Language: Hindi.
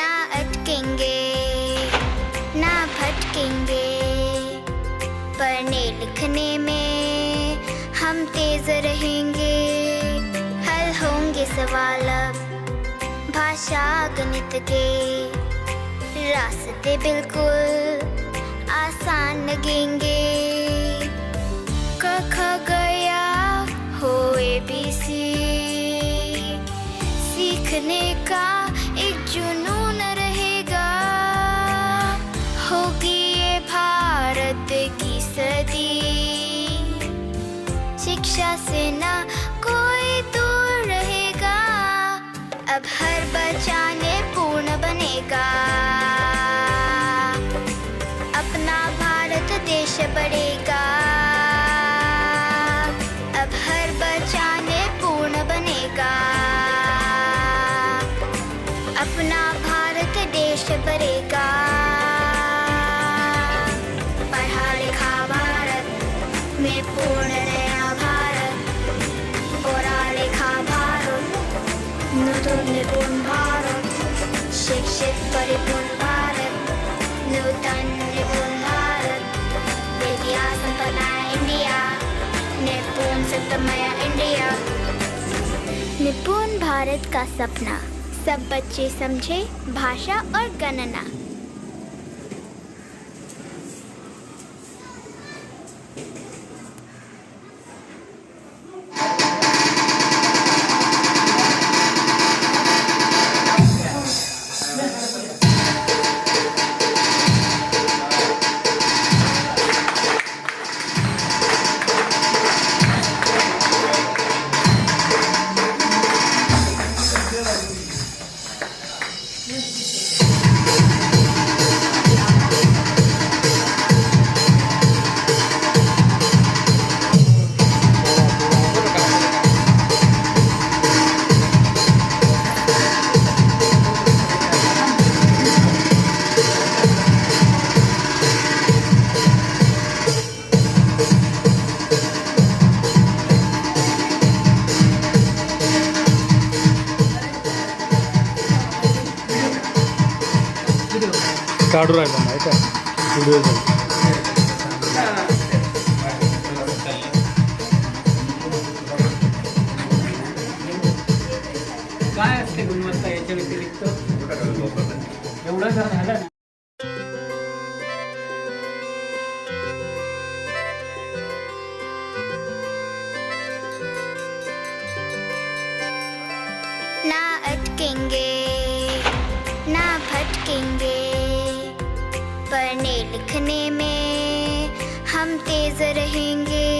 अटकेंगे, ना भटकेंगे। पढ़ने लिखने में हम तेज रहेंगे। हल होंगे सवाल अब भाषा गणित के। रास्ते बिल्कुल आसान लगेंगे। क ख गया हो ए बी सी सीखने का एक जुनून एक देश बनेगा पढ़ा लिखा भारत में पूर्ण नया भारत। पढ़ा लिखा भारत नूतन निपुण भारत शिक्षित परिपूर्ण भारत, नूतन निपुण भारत। विद्या संपदा इंडिया, निपुण सप्तमय इंडिया। निपुण भारत का सपना। सब बच्चे समझे भाषा और गणना। काढू राहिला नाही का व्हिडिओ काय असते गुणवत्ता याच्या व्यतिरिक्त? एवढं जर झालं ना ना अटकेंगे। भटकेंगे पढ़ने लिखने में हम तेज रहेंगे।